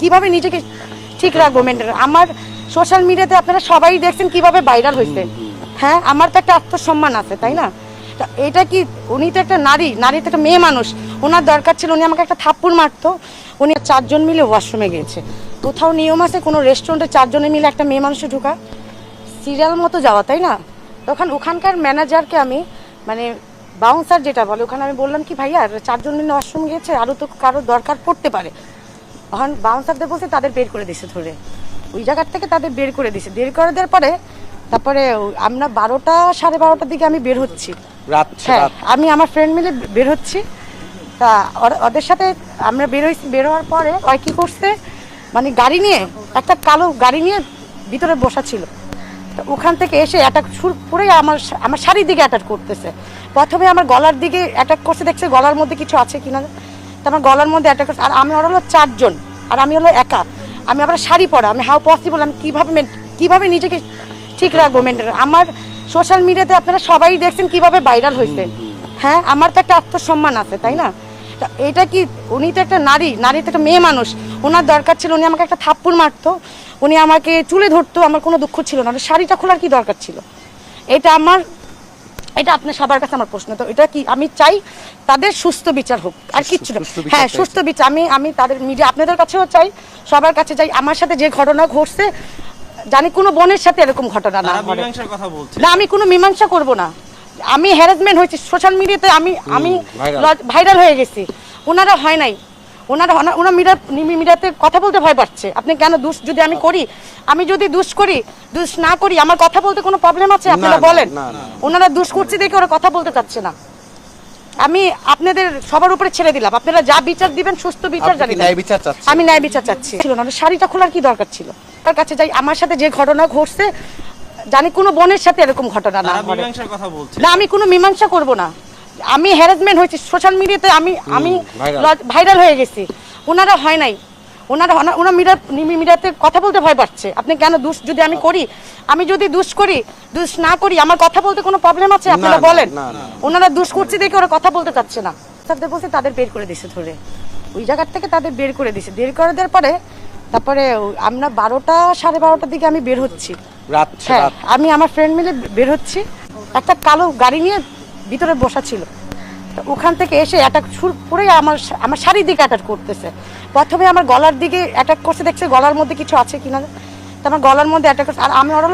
কীভাবে নিজেকে ঠিক রাখব মেনটেন আমার সোশ্যাল মিডিয়াতে আপনারা সবাই দেখছেন কীভাবে ভাইরাল হয়েছে হ্যাঁ আমার তো একটা আত্মসম্মান আছে তাই না? এটা কি উনি তো একটা নারী নারী তো একটা মেয়ে মানুষ। ওনার দরকার ছিল উনি আমাকে একটা থাপ্পড় মারতো। উনি চারজন মিলে ওয়াশরুমে গিয়েছে। কোথাও নিয়ম আছে কোনো রেস্টুরেন্টে চারজনে মিলে একটা মেয়ে মানুষে ঢুকা? সিরিয়াল মতো যাওয়া তাই না? তখন ওখানকার ম্যানেজারকে আমি মানে বাউন্সার যেটা বলে ওখানে আমি বললাম কি ভাইয়া চারজন মিলে ওয়াশরুম গিয়েছে আরও তো কারও দরকার পড়তে পারে। তখন বাউন্সারদের বলছে তাদের বের করে দিছে ধরে। ওই জায়গার থেকে তাদের বের করে দিছে। বের করে দেওয়ার পরে তারপরে আমরা বারোটা সাড়ে বারোটার দিকে আমি বের হচ্ছি। হ্যাঁ আমি আমার ফ্রেন্ড মিলে বের হচ্ছি। তা ওদের সাথে আমরা বের হয়েছি বের হওয়ার পরে ওই কী করছে মানে গাড়ি নিয়ে একটা কালো গাড়ি নিয়ে ভিতরে বসা ছিল। তো ওখান থেকে এসে অ্যাটাক শুরু করে আমার আমার শাড়ির দিকে অ্যাটাক করতেছে। প্রথমে আমার গলার দিকে অ্যাটাক করছে দেখছে গলার মধ্যে কিছু আছে কিনা। তো আমার গলার মধ্যে অ্যাটাক আর আমি ওরা হলো চারজন আর আমি হলো একা। আমি আবার শাড়ি পরা আমি হাউ পসিবল আমি কীভাবে মেন- কীভাবে নিজেকে ঠিক রাখব মেনটেন আমার সোশ্যাল মিডিয়াতে আপনারা সবাই দেখছেন কীভাবে ভাইরাল হয়েছে। হ্যাঁ আমার তো একটা আত্মসম্মান আছে তাই না? এটা কি উনি তো একটা নারী নারী তো একটা মেয়ে মানুষ। ওনার দরকার ছিল উনি আমাকে একটা থাপ্পড় মারতো উনি আমাকে চুলে ধরতো আমার কোনো দুঃখ ছিল না। শাড়িটা খোলার কি দরকার ছিল? এটা আমার এটা আপনার সবার কাছে আমার প্রশ্ন। তো এটা কি আমি চাই তাদের সুস্থ বিচার হোক আর কিচ্ছু না। হ্যাঁ সুস্থ বিচার। আমি আমি তাদের মিডিয়া আপনাদের কাছেও চাই সবার কাছে চাই। আমার সাথে যে ঘটনা ঘটছে জানি কোনো বোনের সাথে এরকম ঘটনা না তারা ঘটে। মীমাংসার কথা বলছে। না আমি কোনো মীমাংসা করব না। আমি হ্যারাসমেন্ট হয়েছি। সোশ্যাল মিডিয়াতে আমি আমি। ভাইরাল হয়ে গেছি। ওনারা হয় নাই। ওনারা ওনা- ওনার মিডিয়া মিডিয়াতে কথা বলতে ভয় পাচ্ছে। আপনি কেন দুষ যদি আমি করি? আমি যদি দুষ করি দুষ না করি আমার কথা বলতে কোনো প্রবলেম আছে? আপনারা বলেন। ওনারা দুষ করছে দেখে ওরা কথা বলতে চাচ্ছে না। আমি আপনাদের সবার উপরে ছেড়ে দিলাম। আপনারা যা বিচার দিবেন সুস্থ বিচার জানি? আমি ন্যায় বিচার চাচ্ছি। ছিল না শাড়িটা খোলার কি দরকার ছিল? তার কাছে যাই আমার সাথে যে ঘটনা ঘটছে জানি কোনো বোনের সাথে এরকম ঘটনা না তারা ঘটে। মীমাংসার কথা বলছে। না আমি কোনো মীমাংসা করব না। আমি হ্যারাসমেন্ট হয়েছি সোশ্যাল মিডিয়াতে আমি আমি। ভাইরাল হয়ে গেছি। ওনারা হয় নাই। ওনারা ওনা- ওনার মিডিয়া মিডিয়াতে কথা বলতে ভয় পাচ্ছে। আপনি কেন দুষ যদি আমি করি আমি যদি দুষ করি দুষ না করি আমার কথা বলতে কোনো প্রবলেম আছে? আপনারা বলেন। ওনারা দুষ করছে দেখে ওরা কথা বলতে চাচ্ছে না। তাদের বলছে তাদের বের করে দিছে ধরে। ওই জায়গার থেকে তাদের বের করে দিছে। বের করে দেওয়ার পরে তারপরে আমরা বারোটা সাড়ে বারোটার দিকে আমি বের হচ্ছি। হ্যাঁ আমি আমার ফ্রেন্ড মিলে বের হচ্ছি। একটা কালো গাড়ি নিয়ে ভিতরে বসা ছিল। তো ওখান থেকে এসে অ্যাটাক শুরু করে আমার আমার শাড়ির দিকে অ্যাটাক করতেছে। প্রথমে আমার গলার দিকে অ্যাটাক করছে, দেখছে গলার মধ্যে কিছু আছে কিনা। তো আমার গলার মধ্যে অ্যাটাক করছে। আর আমি ওরা